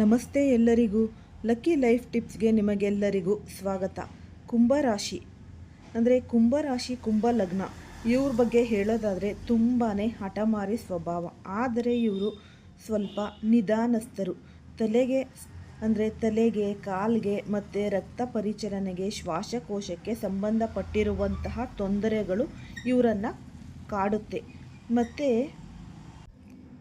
ನಮಸ್ತೆ ಎಲ್ಲರಿಗೂ. Lucky life ಟಿಪ್ಸ್ಗೆ ನಿಮಗೆಲ್ಲರಿಗೂ ಸ್ವಾಗತ. ಕುಂಭರಾಶಿ ಅಂದರೆ ಕುಂಭರಾಶಿ ಕುಂಭ ಲಗ್ನ. ಇವ್ರ ಬಗ್ಗೆ ಹೇಳೋದಾದರೆ ತುಂಬಾ ಹಠಮಾರಿ ಸ್ವಭಾವ. ಆದರೆ ಇವರು ಸ್ವಲ್ಪ ನಿಧಾನಸ್ಥರು. ತಲೆಗೆ ಅಂದರೆ ತಲೆಗೆ, ಕಾಲಿಗೆ ಮತ್ತು ರಕ್ತ ಪರಿಚಲನೆಗೆ ಶ್ವಾಸಕೋಶಕ್ಕೆ ಸಂಬಂಧಪಟ್ಟಿರುವಂತಹ ತೊಂದರೆಗಳು ಇವರನ್ನು ಕಾಡುತ್ತೆ. ಮತ್ತು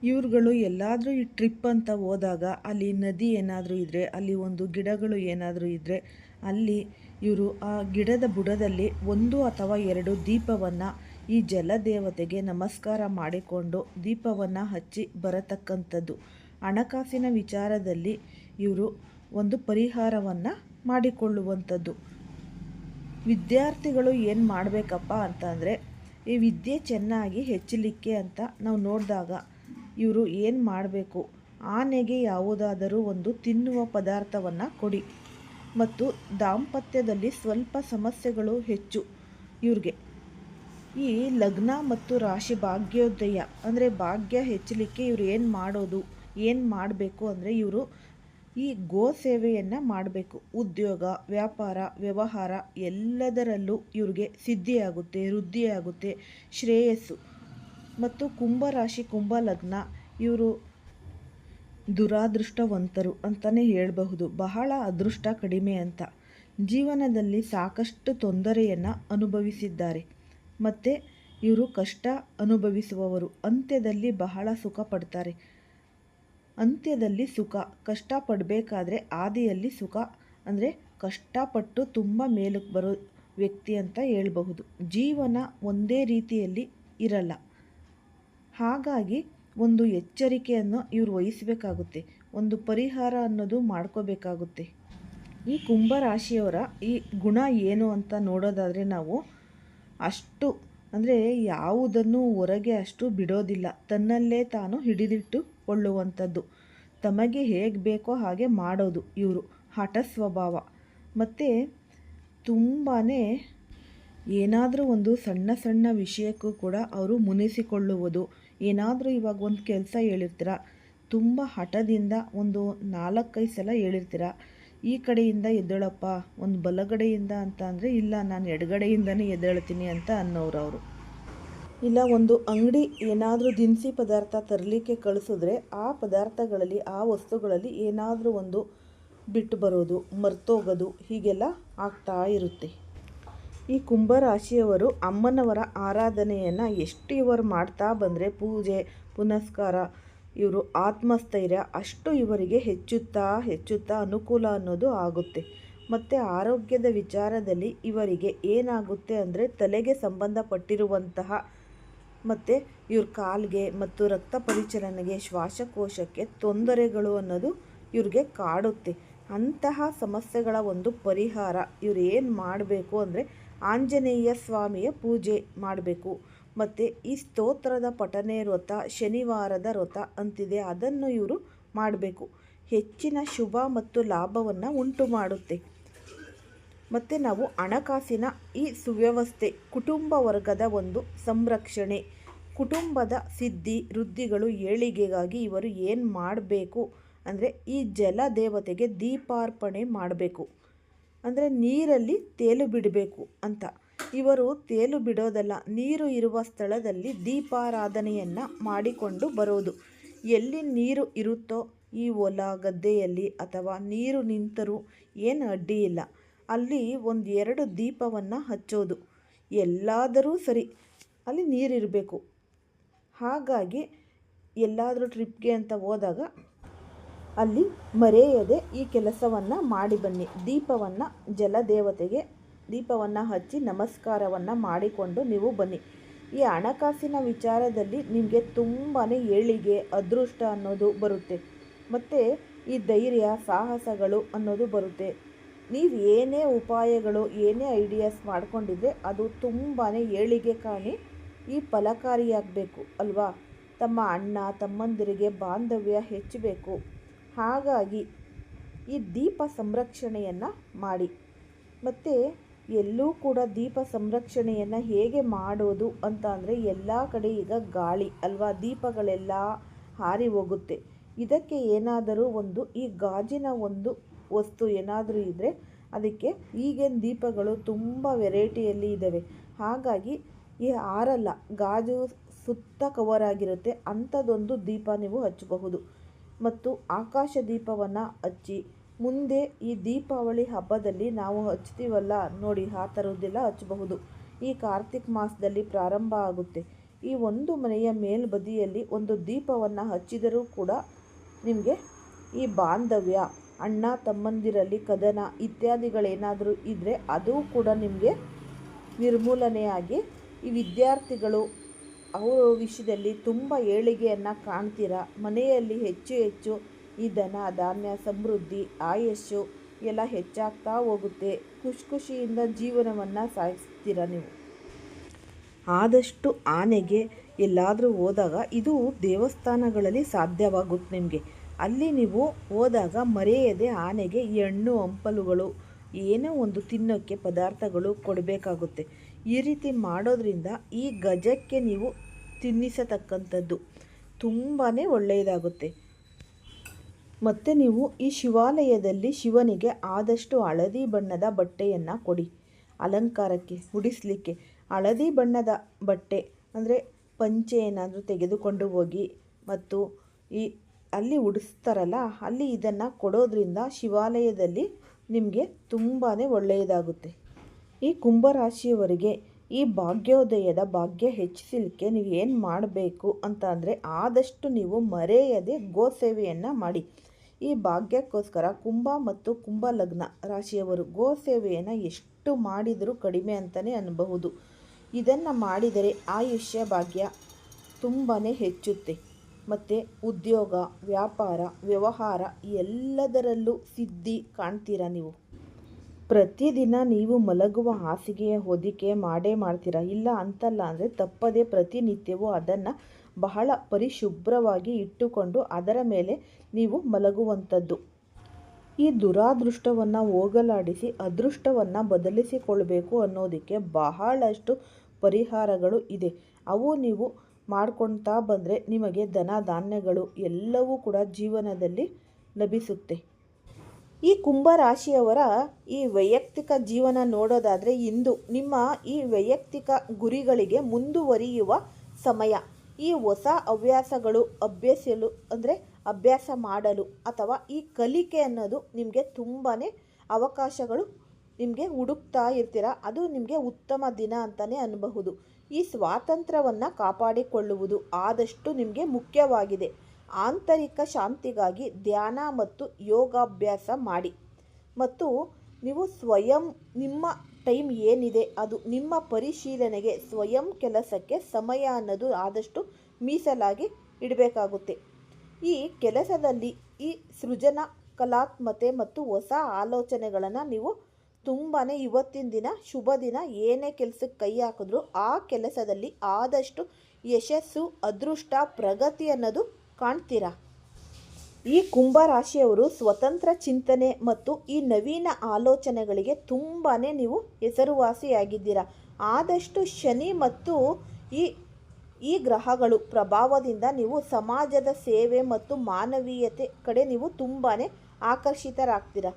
ಇವ್ರುಗಳು ಎಲ್ಲಾದರೂ ಈ ಟ್ರಿಪ್ ಅಂತ ಹೋದಾಗ ಅಲ್ಲಿ ನದಿ ಏನಾದರೂ ಇದ್ದರೆ ಅಲ್ಲಿ ಒಂದು ಗಿಡಗಳು ಏನಾದರೂ ಇದ್ದರೆ ಅಲ್ಲಿ ಇವರು ಆ ಗಿಡದ ಬುಡದಲ್ಲಿ ಒಂದು ಅಥವಾ ಎರಡು ದೀಪವನ್ನು ಈ ಜಲದೇವತೆಗೆ ನಮಸ್ಕಾರ ಮಾಡಿಕೊಂಡು ದೀಪವನ್ನು ಹಚ್ಚಿ ಬರತಕ್ಕಂಥದ್ದು. ಹಣಕಾಸಿನ ವಿಚಾರದಲ್ಲಿ ಇವರು ಒಂದು ಪರಿಹಾರವನ್ನು ಮಾಡಿಕೊಳ್ಳುವಂಥದ್ದು. ವಿದ್ಯಾರ್ಥಿಗಳು ಏನು ಮಾಡಬೇಕಪ್ಪ ಅಂತಂದರೆ ಈ ವಿದ್ಯೆ ಚೆನ್ನಾಗಿ ಹೆಚ್ಚಲಿಕ್ಕೆ ಅಂತ ನಾವು ನೋಡಿದಾಗ ಇವರು ಏನು ಮಾಡಬೇಕು? ಆನೆಗೆ ಯಾವುದಾದರೂ ಒಂದು ತಿನ್ನುವ ಪದಾರ್ಥವನ್ನು ಕೊಡಿ. ಮತ್ತು ದಾಂಪತ್ಯದಲ್ಲಿ ಸ್ವಲ್ಪ ಸಮಸ್ಯೆಗಳು ಹೆಚ್ಚು ಇವ್ರಿಗೆ. ಈ ಲಗ್ನ ಮತ್ತು ರಾಶಿ ಭಾಗ್ಯೋದಯ ಅಂದರೆ ಭಾಗ್ಯ ಹೆಚ್ಚಲಿಕ್ಕೆ ಇವರು ಏನು ಮಾಡೋದು? ಏನು ಮಾಡಬೇಕು ಅಂದರೆ ಇವರು ಈ ಗೋ ಸೇವೆಯನ್ನು ಮಾಡಬೇಕು. ಉದ್ಯೋಗ, ವ್ಯಾಪಾರ, ವ್ಯವಹಾರ ಎಲ್ಲದರಲ್ಲೂ ಇವ್ರಿಗೆ ಸಿದ್ಧಿಯಾಗುತ್ತೆ, ವೃದ್ಧಿಯಾಗುತ್ತೆ, ಶ್ರೇಯಸ್ಸು. ಮತ್ತು ಕುಂಭ ರಾಶಿ, ಕುಂಭ ಲಗ್ನ, ಇವರು ದುರಾದೃಷ್ಟವಂತರು ಅಂತಲೇ ಹೇಳಬಹುದು. ಬಹಳ ಅದೃಷ್ಟ ಕಡಿಮೆ ಅಂತ. ಜೀವನದಲ್ಲಿ ಸಾಕಷ್ಟು ತೊಂದರೆಯನ್ನು ಅನುಭವಿಸಿದ್ದಾರೆ. ಮತ್ತು ಇವರು ಕಷ್ಟ ಅನುಭವಿಸುವವರು. ಅಂತ್ಯದಲ್ಲಿ ಬಹಳ ಸುಖ ಪಡ್ತಾರೆ. ಅಂತ್ಯದಲ್ಲಿ ಸುಖ. ಕಷ್ಟಪಡಬೇಕಾದ್ರೆ ಆದಿಯಲ್ಲಿ ಸುಖ. ಅಂದರೆ ಕಷ್ಟಪಟ್ಟು ತುಂಬ ಮೇಲಕ್ಕೆ ಬರೋ ವ್ಯಕ್ತಿ ಅಂತ ಹೇಳಬಹುದು. ಜೀವನ ಒಂದೇ ರೀತಿಯಲ್ಲಿ ಇರಲ್ಲ. ಹಾಗಾಗಿ ಒಂದು ಎಚ್ಚರಿಕೆಯನ್ನು ಇವರು ವಹಿಸಬೇಕಾಗುತ್ತೆ, ಒಂದು ಪರಿಹಾರ ಅನ್ನೋದು ಮಾಡ್ಕೋಬೇಕಾಗುತ್ತೆ. ಈ ಕುಂಭರಾಶಿಯವರ ಈ ಗುಣ ಏನು ಅಂತ ನೋಡೋದಾದರೆ ನಾವು ಅಷ್ಟು, ಅಂದರೆ ಯಾವುದನ್ನು ಹೊರಗೆ ಅಷ್ಟು ಬಿಡೋದಿಲ್ಲ. ತನ್ನಲ್ಲೇ ತಾನು ಹಿಡಿದಿಟ್ಟುಕೊಳ್ಳುವಂಥದ್ದು ತಮಗೆ ಹೇಗೆ ಬೇಕೋ ಹಾಗೆ ಮಾಡೋದು ಇವರು, ಹಠ ಸ್ವಭಾವ. ಮತ್ತು ತುಂಬಾ ಏನಾದರೂ ಒಂದು ಸಣ್ಣ ಸಣ್ಣ ವಿಷಯಕ್ಕೂ ಕೂಡ ಅವರು ಮುನಿಸಿಕೊಳ್ಳುವುದು. ಏನಾದರೂ ಇವಾಗ ಒಂದು ಕೆಲಸ ಹೇಳಿರ್ತೀರ, ತುಂಬ ಹಠದಿಂದ ಒಂದು ನಾಲ್ಕೈದು ಸಲ ಹೇಳಿರ್ತೀರ, ಈ ಕಡೆಯಿಂದ ಎದ್ದೇಳಪ್ಪ, ಒಂದು ಬಲಗಡೆಯಿಂದ ಅಂತ ಅಂದರೆ, ಇಲ್ಲ, ನಾನು ಎಡಗಡೆಯಿಂದನೇ ಎದ್ದೇಳ್ತೀನಿ ಅಂತ ಅನ್ನೋರು ಅವರು. ಇಲ್ಲ, ಒಂದು ಅಂಗಡಿ ಏನಾದರೂ ದಿನಸಿ ಪದಾರ್ಥ ತರಲಿಕ್ಕೆ ಕಳಿಸಿದ್ರೆ, ಆ ಪದಾರ್ಥಗಳಲ್ಲಿ, ಆ ವಸ್ತುಗಳಲ್ಲಿ ಏನಾದರೂ ಒಂದು ಬಿಟ್ಟು ಬರೋದು, ಮರ್ತೋಗೋದು, ಹೀಗೆಲ್ಲ ಆಗ್ತಾ ಇರುತ್ತೆ. ಈ ಕುಂಭರಾಶಿಯವರು ಅಮ್ಮನವರ ಆರಾಧನೆಯನ್ನು ಎಷ್ಟು ಇವರು ಮಾಡ್ತಾ ಬಂದರೆ ಪೂಜೆ, ಪುನಸ್ಕಾರ, ಇವರು ಆತ್ಮಸ್ಥೈರ್ಯ ಅಷ್ಟು ಇವರಿಗೆ ಹೆಚ್ಚುತ್ತಾ ಹೆಚ್ಚುತ್ತಾ ಅನುಕೂಲ ಅನ್ನೋದು ಆಗುತ್ತೆ. ಮತ್ತು ಆರೋಗ್ಯದ ವಿಚಾರದಲ್ಲಿ ಇವರಿಗೆ ಏನಾಗುತ್ತೆ ಅಂದರೆ ತಲೆಗೆ ಸಂಬಂಧಪಟ್ಟಿರುವಂತಹ ಮತ್ತು ಇವ್ರ ಕಾಲಿಗೆ ಮತ್ತು ರಕ್ತ ಪರಿಚಲನೆಗೆ ಶ್ವಾಸಕೋಶಕ್ಕೆ ತೊಂದರೆಗಳು ಅನ್ನೋದು ಇವ್ರಿಗೆ ಕಾಡುತ್ತೆ. ಅಂತಹ ಸಮಸ್ಯೆಗಳ ಒಂದು ಪರಿಹಾರ ಇವ್ರು ಏನು ಮಾಡಬೇಕು ಅಂದರೆ ಆಂಜನೇಯ ಸ್ವಾಮಿಯ ಪೂಜೆ ಮಾಡಬೇಕು. ಮತ್ತು ಈ ಸ್ತೋತ್ರದ ಪಠನೆ ವ್ರತ ಶನಿವಾರದ ವ್ರತ ಅಂತಿದೆ. ಅದನ್ನು ಇವರು ಮಾಡಬೇಕು. ಹೆಚ್ಚಿನ ಶುಭ ಮತ್ತು ಲಾಭವನ್ನು ಉಂಟು ಮಾಡುತ್ತೆ. ಮತ್ತು ನಾವು ಹಣಕಾಸಿನ ಈ ಸುವ್ಯವಸ್ಥೆ, ಕುಟುಂಬ ವರ್ಗದ ಒಂದು ಸಂರಕ್ಷಣೆ, ಕುಟುಂಬದ ಸಿದ್ಧಿ, ವೃದ್ಧಿಗಳು, ಏಳಿಗೆಗಾಗಿ ಇವರು ಏನು ಮಾಡಬೇಕು? ಅಂದರೆ ಈ ಜಲ ದೇವತೆಗೆ ದೀಪಾರ್ಪಣೆ ಮಾಡಬೇಕು. ಅಂದರೆ ನೀರಲ್ಲಿ ತೇಲು ಬಿಡಬೇಕು ಅಂತ. ಇವರು ತೇಲು ಬಿಡೋದಲ್ಲ, ನೀರು ಇರುವ ಸ್ಥಳದಲ್ಲಿ ದೀಪಾರಾಧನೆಯನ್ನು ಮಾಡಿಕೊಂಡು ಬರೋದು. ಎಲ್ಲಿ ನೀರು ಇರುತ್ತೋ ಈ ಹೊಲ ಗದ್ದೆಯಲ್ಲಿ ಅಥವಾ ನೀರು ನಿಂತರೂ ಏನು ಅಡ್ಡಿ ಇಲ್ಲ. ಅಲ್ಲಿ ಒಂದು ಎರಡು ದೀಪವನ್ನು ಹಚ್ಚೋದು. ಎಲ್ಲಾದರೂ ಸರಿ, ಅಲ್ಲಿ ನೀರಿರಬೇಕು. ಹಾಗಾಗಿ ಎಲ್ಲಾದರೂ ಟ್ರಿಪ್ಗೆ ಅಂತ ಹೋದಾಗ ಅಲ್ಲಿ ಮರೆಯದೆ ಈ ಕೆಲಸವನ್ನು ಮಾಡಿ ಬನ್ನಿ. ದೀಪವನ್ನು ಜಲದೇವತೆಗೆ ದೀಪವನ್ನು ಹಚ್ಚಿ ನಮಸ್ಕಾರವನ್ನು ಮಾಡಿಕೊಂಡು ನೀವು ಬನ್ನಿ. ಈ ಹಣಕಾಸಿನ ವಿಚಾರದಲ್ಲಿ ನಿಮಗೆ ತುಂಬಾ ಏಳಿಗೆ, ಅದೃಷ್ಟ ಅನ್ನೋದು ಬರುತ್ತೆ. ಮತ್ತು ಈ ಧೈರ್ಯ, ಸಾಹಸಗಳು ಅನ್ನೋದು ಬರುತ್ತೆ. ನೀವು ಏನೇ ಉಪಾಯಗಳು, ಏನೇ ಐಡಿಯಾಸ್ ಮಾಡಿಕೊಂಡಿದ್ರೆ ಅದು ತುಂಬಾ ಏಳಿಗೆ ಕಾಣಿ ಈ ಫಲಕಾರಿಯಾಗಬೇಕು, ಅಲ್ವಾ? ತಮ್ಮ ಅಣ್ಣ, ತಮ್ಮಂದಿರಿಗೆ ಬಾಂಧವ್ಯ ಹೆಚ್ಚಬೇಕು. ಹಾಗಾಗಿ ಈ ದೀಪ ಸಂರಕ್ಷಣೆಯನ್ನು ಮಾಡಿ. ಮತ್ತು ಎಲ್ಲೂ ಕೂಡ ದೀಪ ಸಂರಕ್ಷಣೆಯನ್ನು ಹೇಗೆ ಮಾಡೋದು ಅಂತ ಅಂದರೆ ಎಲ್ಲ ಕಡೆ ಈಗ ಗಾಳಿ ಅಲ್ವಾ, ದೀಪಗಳೆಲ್ಲ ಹಾರಿ ಹೋಗುತ್ತೆ. ಇದಕ್ಕೆ ಏನಾದರೂ ಒಂದು ಈ ಗಾಜಿನ ಒಂದು ವಸ್ತು ಏನಾದರೂ ಇದ್ದರೆ ಅದಕ್ಕೆ ಈಗಿನ ದೀಪಗಳು ತುಂಬ ವೆರೈಟಿಯಲ್ಲಿ ಇದ್ದಾವೆ ಹಾಗಾಗಿ ಈ ಆರಲ್ಲ ಗಾಜು ಸುತ್ತ ಕವರ್ ಆಗಿರುತ್ತೆ ಅಂಥದ್ದೊಂದು ದೀಪ ನೀವು ಹಚ್ಚಬಹುದು. ಮತ್ತು ಆಕಾಶ ದೀಪವನ್ನು ಹಚ್ಚಿ. ಮುಂದೆ ಈ ದೀಪಾವಳಿ ಹಬ್ಬದಲ್ಲಿ ನಾವು ಹಚ್ತೀವಲ್ಲ ನೋಡಿ, ಆ ಥರದ್ದೆಲ್ಲ ಹಚ್ಚಬಹುದು. ಈ ಕಾರ್ತಿಕ್ ಮಾಸದಲ್ಲಿ ಪ್ರಾರಂಭ ಆಗುತ್ತೆ. ಈ ಒಂದು ಮನೆಯ ಮೇಲ್ಬದಿಯಲ್ಲಿ ಒಂದು ದೀಪವನ್ನು ಹಚ್ಚಿದರೂ ಕೂಡ ನಿಮಗೆ ಈ ಬಾಂಧವ್ಯ, ಅಣ್ಣ ತಮ್ಮಂದಿರಲ್ಲಿ ಕದನ ಇತ್ಯಾದಿಗಳೇನಾದರೂ ಇದ್ದರೆ ಅದು ಕೂಡ ನಿಮಗೆ ನಿರ್ಮೂಲನೆಯಾಗಿ ಈ ವಿದ್ಯಾರ್ಥಿಗಳು ಅವರ ವಿಷಯದಲ್ಲಿ ತುಂಬ ಏಳಿಗೆಯನ್ನು ಕಾಣ್ತೀರಾ? ಮನೆಯಲ್ಲಿ ಹೆಚ್ಚು ಹೆಚ್ಚು ಈ ದನ, ಧಾನ್ಯ, ಸಮೃದ್ಧಿ, ಆಯಸ್ಸು ಎಲ್ಲ ಹೆಚ್ಚಾಗ್ತಾ ಹೋಗುತ್ತೆ. ಖುಷಿ ಖುಷಿಯಿಂದ ಜೀವನವನ್ನು ಸಾಗಿಸ್ತೀರ ನೀವು? ಆದಷ್ಟು ಆನೆಗೆ ಎಲ್ಲಾದರೂ ಹೋದಾಗ ಇದು ದೇವಸ್ಥಾನಗಳಲ್ಲಿ ಸಾಧ್ಯವಾಗುತ್ತೆ ನಿಮಗೆ. ಅಲ್ಲಿ ನೀವು ಹೋದಾಗ ಮರೆಯದೆ ಆನೆಗೆ ಹಣ್ಣು ಹಂಪಲುಗಳು, ಏನೋ ಒಂದು ತಿನ್ನೋಕ್ಕೆ ಪದಾರ್ಥಗಳು ಕೊಡಬೇಕಾಗುತ್ತೆ. ಈ ರೀತಿ ಮಾಡೋದ್ರಿಂದ ಈ ಗಜಕ್ಕೆ ನೀವು ತಿನ್ನಿಸತಕ್ಕಂಥದ್ದು. ತುಂಬಾ ಒಳ್ಳೆಯದಾಗುತ್ತೆ. ಮತ್ತು ನೀವು ಈ ಶಿವಾಲಯದಲ್ಲಿ ಶಿವನಿಗೆ ಆದಷ್ಟು ಹಳದಿ ಬಣ್ಣದ ಬಟ್ಟೆಯನ್ನು ಕೊಡಿ. ಅಲಂಕಾರಕ್ಕೆ, ಉಡಿಸಲಿಕ್ಕೆ. ಹಳದಿ ಬಣ್ಣದ ಬಟ್ಟೆ ಅಂದರೆ ಪಂಚೆ ಏನಾದರೂ ತೆಗೆದುಕೊಂಡು ಹೋಗಿ ಮತ್ತು ಈ ಅಲ್ಲಿ ಉಡಿಸ್ತಾರಲ್ಲ, ಅಲ್ಲಿ ಇದನ್ನು ಕೊಡೋದ್ರಿಂದ ಶಿವಾಲಯದಲ್ಲಿ ನಿಮಗೆ ತುಂಬಾ ಒಳ್ಳೆಯದಾಗುತ್ತೆ. ಈ ಕುಂಭರಾಶಿಯವರಿಗೆ ಈ ಭಾಗ್ಯೋದಯದ ಭಾಗ್ಯ ಹೆಚ್ಚಿಸಲಿಕ್ಕೆ ನೀವು ಏನು ಮಾಡಬೇಕು ಅಂತ ಅಂದರೆ ಆದಷ್ಟು ನೀವು ಮರೆಯದೆ ಗೋ ಸೇವೆಯನ್ನು ಮಾಡಿ. ಈ ಭಾಗ್ಯಕ್ಕೋಸ್ಕರ ಕುಂಭ ಮತ್ತು ಕುಂಭ ಲಗ್ನ ರಾಶಿಯವರು ಗೋ ಸೇವೆಯನ್ನು ಎಷ್ಟು ಮಾಡಿದರೂ ಕಡಿಮೆ ಅಂತಲೇ ಅನ್ನಬಹುದು ಇದನ್ನು ಮಾಡಿದರೆ ಆಯುಷ್ಯ ಭಾಗ್ಯ ತುಂಬಾ ಹೆಚ್ಚುತ್ತೆ. ಮತ್ತು ಉದ್ಯೋಗ, ವ್ಯಾಪಾರ, ವ್ಯವಹಾರ ಎಲ್ಲದರಲ್ಲೂ ಸಿದ್ಧಿ ಕಾಣ್ತೀರಾ ನೀವು? ಪ್ರತಿದಿನ ನೀವು ಮಲಗುವ ಹಾಸಿಗೆಯ ಹೊದಿಕೆ ಮಾಡೇ ಮಾಡ್ತೀರಾ? ಇಲ್ಲ ಅಂತಲ್ಲ ಅಂದರೆ ತಪ್ಪದೇ ಪ್ರತಿನಿತ್ಯವೂ ಅದನ್ನು ಬಹಳ ಪರಿಶುಭ್ರವಾಗಿ ಇಟ್ಟುಕೊಂಡು ಅದರ ಮೇಲೆ ನೀವು ಮಲಗುವಂಥದ್ದು. ಈ ದುರಾದೃಷ್ಟವನ್ನು ಹೋಗಲಾಡಿಸಿ ಅದೃಷ್ಟವನ್ನು ಬದಲಿಸಿಕೊಳ್ಬೇಕು ಅನ್ನೋದಕ್ಕೆ ಬಹಳಷ್ಟು ಪರಿಹಾರಗಳು ಇದೆ. ಅವು ನೀವು ಮಾಡ್ಕೊಳ್ತಾ ಬಂದರೆ ನಿಮಗೆ ಧನ ಧಾನ್ಯಗಳು ಎಲ್ಲವೂ ಕೂಡ ಜೀವನದಲ್ಲಿ ಲಭಿಸುತ್ತೆ. ಈ ಕುಂಭರಾಶಿಯವರ ಈ ವೈಯಕ್ತಿಕ ಜೀವನ ನೋಡೋದಾದರೆ ಇಂದು ನಿಮ್ಮ ಈ ವೈಯಕ್ತಿಕ ಗುರಿಗಳಿಗೆ ಮುಂದುವರಿಯುವ ಸಮಯ. ಈ ಹೊಸ ಹವ್ಯಾಸಗಳು ಅಭ್ಯಸಲು ಅಂದರೆ ಅಭ್ಯಾಸ ಮಾಡಲು ಅಥವಾ ಈ ಕಲಿಕೆ ಅನ್ನೋದು ನಿಮಗೆ ತುಂಬಾ ಅವಕಾಶಗಳು ನಿಮಗೆ ಹುಡುಕ್ತಾ ಇರ್ತೀರ? ಅದು ನಿಮಗೆ ಉತ್ತಮ ದಿನ ಅಂತಲೇ ಅನ್ನಬಹುದು ಈ ಸ್ವಾತಂತ್ರ್ಯವನ್ನು ಕಾಪಾಡಿಕೊಳ್ಳುವುದು ಆದಷ್ಟು ನಿಮಗೆ ಮುಖ್ಯವಾಗಿದೆ. ಆಂತರಿಕ ಶಾಂತಿಗಾಗಿ ಧ್ಯಾನ ಮತ್ತು ಯೋಗಾಭ್ಯಾಸ ಮಾಡಿ. ಮತ್ತು ನೀವು ಸ್ವಯಂ ನಿಮ್ಮ ಟೈಮ್ ಏನಿದೆ ಅದು ನಿಮ್ಮ ಪರಿಶೀಲನೆಗೆ ಸ್ವಯಂ ಕೆಲಸಕ್ಕೆ ಸಮಯ ಅನ್ನೋದು ಆದಷ್ಟು ಮೀಸಲಾಗಿ ಇಡಬೇಕಾಗುತ್ತೆ. ಈ ಕೆಲಸದಲ್ಲಿ ಈ ಸೃಜನ, ಕಲಾತ್ಮತೆ ಮತ್ತು ಹೊಸ ಆಲೋಚನೆಗಳನ್ನು ನೀವು ತುಂಬಾ ಇವತ್ತಿನ ದಿನ, ಶುಭ ದಿನ, ಏನೇ ಕೆಲಸಕ್ಕೆ ಕೈ ಹಾಕಿದ್ರೂ ಆ ಕೆಲಸದಲ್ಲಿ ಆದಷ್ಟು ಯಶಸ್ಸು, ಅದೃಷ್ಟ, ಪ್ರಗತಿ ಅನ್ನೋದು ಕಾಣ್ತೀರಾ? ಈ ಕುಂಭ ರಾಶಿಯವರು ಸ್ವತಂತ್ರ ಚಿಂತನೆ ಮತ್ತು ಈ ನವೀನ ಆಲೋಚನೆಗಳಿಗೆ ತುಂಬಾ ನೀವು ಹೆಸರುವಾಸಿಯಾಗಿದ್ದೀರಾ. ಆದಷ್ಟು ಶನಿ ಮತ್ತು ಈ ಈ ಗ್ರಹಗಳು ಪ್ರಭಾವದಿಂದ ನೀವು ಸಮಾಜದ ಸೇವೆ ಮತ್ತು ಮಾನವೀಯತೆ ಕಡೆ ನೀವು ತುಂಬಾ ಆಕರ್ಷಿತರಾಗ್ತೀರ.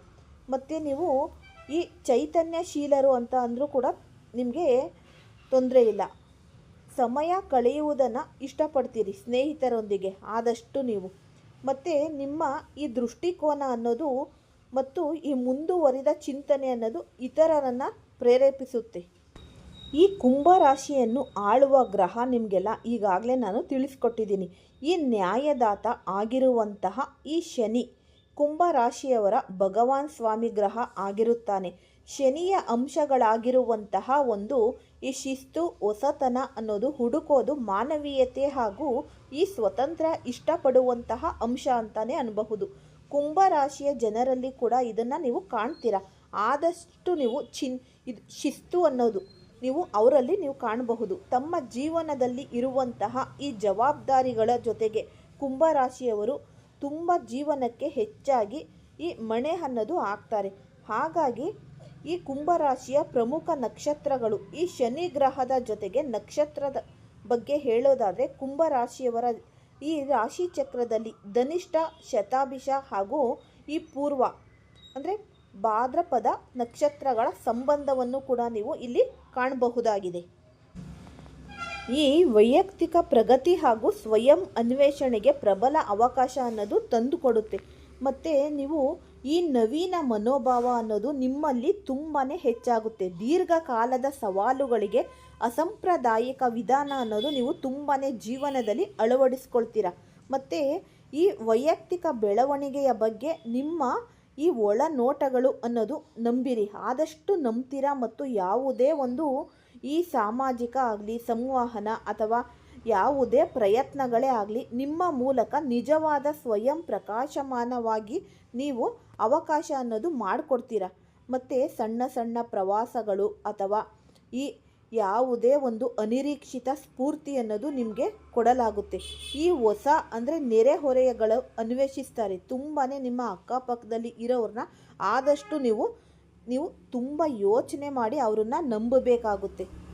ಮತ್ತು ನೀವು ಈ ಚೈತನ್ಯಶೀಲರು ಅಂತ ಅಂದರೂ ಕೂಡ ನಿಮಗೆ ತೊಂದರೆ ಇಲ್ಲ. ಸಮಯ ಕಳೆಯುವುದನ್ನು ಇಷ್ಟಪಡ್ತೀರಿ ಸ್ನೇಹಿತರೊಂದಿಗೆ. ಆದಷ್ಟು ನೀವು. ಮತ್ತು ನಿಮ್ಮ ಈ ದೃಷ್ಟಿಕೋನ ಅನ್ನೋದು ಮತ್ತು ಈ ಮುಂದುವರಿದ ಚಿಂತನೆ ಅನ್ನೋದು ಇತರರನ್ನು ಪ್ರೇರೇಪಿಸುತ್ತೆ. ಈ ಕುಂಭ ರಾಶಿಯನ್ನು ಆಳುವ ಗ್ರಹ ನಿಮಗೆಲ್ಲ ಈಗಾಗಲೇ ನಾನು ತಿಳಿಸ್ಕೊಟ್ಟಿದ್ದೀನಿ. ಈ ನ್ಯಾಯದಾತ ಆಗಿರುವಂತಹ ಈ ಶನಿ ಕುಂಭ ರಾಶಿಯವರ ಭಗವಾನ್ ಸ್ವಾಮಿ ಗ್ರಹ ಆಗಿರುತ್ತಾನೆ. ಶನಿಯ ಅಂಶಗಳಾಗಿರುವಂತಹ ಒಂದು ಈ ಶಿಸ್ತು, ಹೊಸತನ ಅನ್ನೋದು ಹುಡುಕೋದು ಮಾನವೀಯತೆ ಹಾಗೂ ಈ ಸ್ವತಂತ್ರ ಇಷ್ಟಪಡುವಂತಹ ಅಂಶ ಅಂತಲೇ ಅನ್ನಬಹುದು ಕುಂಭರಾಶಿಯ ಜನರಲ್ಲಿ ಕೂಡ ಇದನ್ನು ನೀವು ಕಾಣ್ತೀರಾ? ಆದಷ್ಟು ನೀವು ಚಿನ್, ಇದು ಶಿಸ್ತು ಅನ್ನೋದು ನೀವು ಅವರಲ್ಲಿ ನೀವು ಕಾಣಬಹುದು. ತಮ್ಮ ಜೀವನದಲ್ಲಿ ಇರುವಂತಹ ಈ ಜವಾಬ್ದಾರಿಗಳ ಜೊತೆಗೆ ಕುಂಭರಾಶಿಯವರು ತುಂಬ ಜೀವನಕ್ಕೆ ಹೆಚ್ಚಾಗಿ ಈ ಮಣೆ ಅನ್ನೋದು ಹಾಕ್ತಾರೆ. ಹಾಗಾಗಿ ಈ ಕುಂಭರಾಶಿಯ ಪ್ರಮುಖ ನಕ್ಷತ್ರಗಳು. ಈ ಶನಿ ಗ್ರಹದ ಜೊತೆಗೆ ನಕ್ಷತ್ರದ ಬಗ್ಗೆ ಹೇಳೋದಾದರೆ ಕುಂಭರಾಶಿಯವರ ಈ ರಾಶಿ ಚಕ್ರದಲ್ಲಿ ಧನಿಷ್ಠ, ಶತಾಭಿಷ ಹಾಗೂ ಈ ಪೂರ್ವ ಅಂದರೆ ಭಾದ್ರಪದ ನಕ್ಷತ್ರಗಳ ಸಂಬಂಧವನ್ನು ಕೂಡ ನೀವು ಇಲ್ಲಿ ಕಾಣಬಹುದಾಗಿದೆ. ಈ ವೈಯಕ್ತಿಕ ಪ್ರಗತಿ ಹಾಗೂ ಸ್ವಯಂ ಅನ್ವೇಷಣೆಗೆ ಪ್ರಬಲ ಅವಕಾಶ ಅನ್ನೋದು ತಂದುಕೊಡುತ್ತೆ. ಮತ್ತು ನೀವು ಈ ನವೀನ ಮನೋಭಾವ ಅನ್ನೋದು ನಿಮ್ಮಲ್ಲಿ ತುಂಬಾ ಹೆಚ್ಚಾಗುತ್ತೆ. ದೀರ್ಘಕಾಲದ ಸವಾಲುಗಳಿಗೆ ಅಸಂಪ್ರದಾಯಿಕ ವಿಧಾನ ಅನ್ನೋದು ನೀವು ತುಂಬಾ ಜೀವನದಲ್ಲಿ ಅಳವಡಿಸ್ಕೊಳ್ತೀರ. ಮತ್ತು ಈ ವೈಯಕ್ತಿಕ ಬೆಳವಣಿಗೆಯ ಬಗ್ಗೆ ನಿಮ್ಮ ಈ ಒಳ ನೋಟಗಳು ಅನ್ನೋದು ನಂಬಿರಿ. ಆದಷ್ಟು ನಂಬ್ತೀರಾ ಮತ್ತು ಯಾವುದೇ ಒಂದು ಈ ಸಾಮಾಜಿಕ ಆಗಲಿ, ಸಂವಹನ ಅಥವಾ ಯಾವುದೇ ಪ್ರಯತ್ನಗಳೇ ಆಗಲಿ, ನಿಮ್ಮ ಮೂಲಕ ನಿಜವಾದ ಸ್ವಯಂ ಪ್ರಕಾಶಮಾನವಾಗಿ ನೀವು ಅವಕಾಶ ಅನ್ನೋದು ಮಾಡಿಕೊಡ್ತೀರ. ಮತ್ತು ಸಣ್ಣ ಸಣ್ಣ ಪ್ರವಾಸಗಳು ಅಥವಾ ಈ ಯಾವುದೇ ಒಂದು ಅನಿರೀಕ್ಷಿತ ಸ್ಫೂರ್ತಿ ಅನ್ನೋದು ನಿಮಗೆ ಕೊಡಲಾಗುತ್ತೆ. ಈ ಹೊಸ ಅಂದರೆ ನೆರೆಹೊರೆಗಳು ಅನ್ವೇಷಿಸ್ತಾರೆ. ತುಂಬಾ ನಿಮ್ಮ ಅಕ್ಕಪಕ್ಕದಲ್ಲಿ ಇರೋರನ್ನ ಆದಷ್ಟು ನೀವು ನೀವು ತುಂಬ ಯೋಚನೆ ಮಾಡಿ ಅವರನ್ನು ನಂಬಬೇಕಾಗುತ್ತೆ.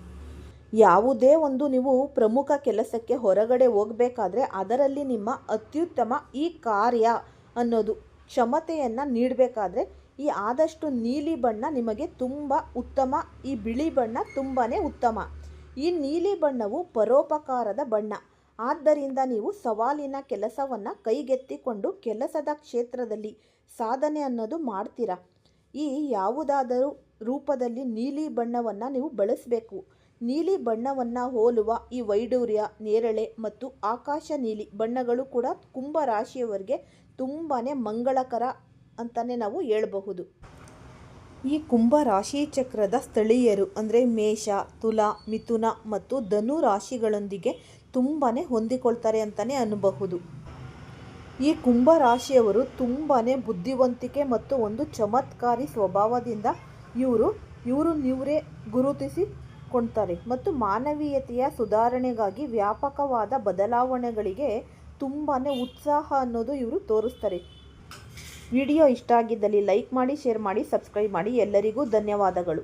ಯಾವುದೇ ಒಂದು ನೀವು ಪ್ರಮುಖ ಕೆಲಸಕ್ಕೆ ಹೊರಗಡೆ ಹೋಗಬೇಕಾದ್ರೆ ಅದರಲ್ಲಿ ನಿಮ್ಮ ಅತ್ಯುತ್ತಮ ಈ ಕಾರ್ಯ ಅನ್ನೋದು ಕ್ಷಮತೆಯನ್ನು ನೀಡಬೇಕಾದ್ರೆ ಈ ಆದಷ್ಟು ನೀಲಿ ಬಣ್ಣ ನಿಮಗೆ ತುಂಬ ಉತ್ತಮ, ಈ ಬಿಳಿ ಬಣ್ಣ ತುಂಬಾ ಉತ್ತಮ. ಈ ನೀಲಿ ಬಣ್ಣವು ಪರೋಪಕಾರದ ಬಣ್ಣ. ಆದ್ದರಿಂದ ನೀವು ಸವಾಲಿನ ಕೆಲಸವನ್ನು ಕೈಗೆತ್ತಿಕೊಂಡು ಕೆಲಸದ ಕ್ಷೇತ್ರದಲ್ಲಿ ಸಾಧನೆ ಅನ್ನೋದು ಮಾಡ್ತೀರಾ? ಈ ಯಾವುದಾದರೂ ರೂಪದಲ್ಲಿ ನೀಲಿ ಬಣ್ಣವನ್ನು ನೀವು ಬಳಸಬೇಕು. ನೀಲಿ ಬಣ್ಣವನ್ನು ಹೋಲುವ ಈ ವೈಡೂರ್ಯ ನೇರಳೆ ಮತ್ತು ಆಕಾಶ ನೀಲಿ ಬಣ್ಣಗಳು ಕೂಡ ಕುಂಭ ರಾಶಿಯವರಿಗೆ ತುಂಬಾ ಮಂಗಳಕರ ಅಂತಲೇ ನಾವು ಹೇಳಬಹುದು. ಈ ಕುಂಭ ರಾಶಿ ಚಕ್ರದ ಸ್ಥಳೀಯರು ಅಂದರೆ ಮೇಷ, ತುಲಾ, ಮಿಥುನ ಮತ್ತು ಧನು ರಾಶಿಗಳೊಂದಿಗೆ ತುಂಬಾ ಹೊಂದಿಕೊಳ್ತಾರೆ ಅಂತಲೇ ಅನ್ನಬಹುದು. ಈ ಕುಂಭ ರಾಶಿಯವರು ತುಂಬಾ ಬುದ್ಧಿವಂತಿಕೆ ಮತ್ತು ಒಂದು ಚಮತ್ಕಾರಿ ಸ್ವಭಾವದಿಂದ ಇವರು ಇವರು ಇವರೇ ಗುರುತಿಸಿಕೊಳ್ತಾರೆ ಮತ್ತು ಮಾನವೀಯತೆಯ ಸುಧಾರಣೆಗಾಗಿ ವ್ಯಾಪಕವಾದ ಬದಲಾವಣೆಗಳಿಗೆ ತುಂಬಾ ಉತ್ಸಾಹ ಅನ್ನೋದು ಇವರು ತೋರಿಸ್ತಾರೆ. ವಿಡಿಯೋ ಇಷ್ಟ ಆಗಿದ್ದಲ್ಲಿ ಲೈಕ್ ಮಾಡಿ, ಶೇರ್ ಮಾಡಿ, ಸಬ್ಸ್ಕ್ರೈಬ್ ಮಾಡಿ. ಎಲ್ಲರಿಗೂ ಧನ್ಯವಾದಗಳು.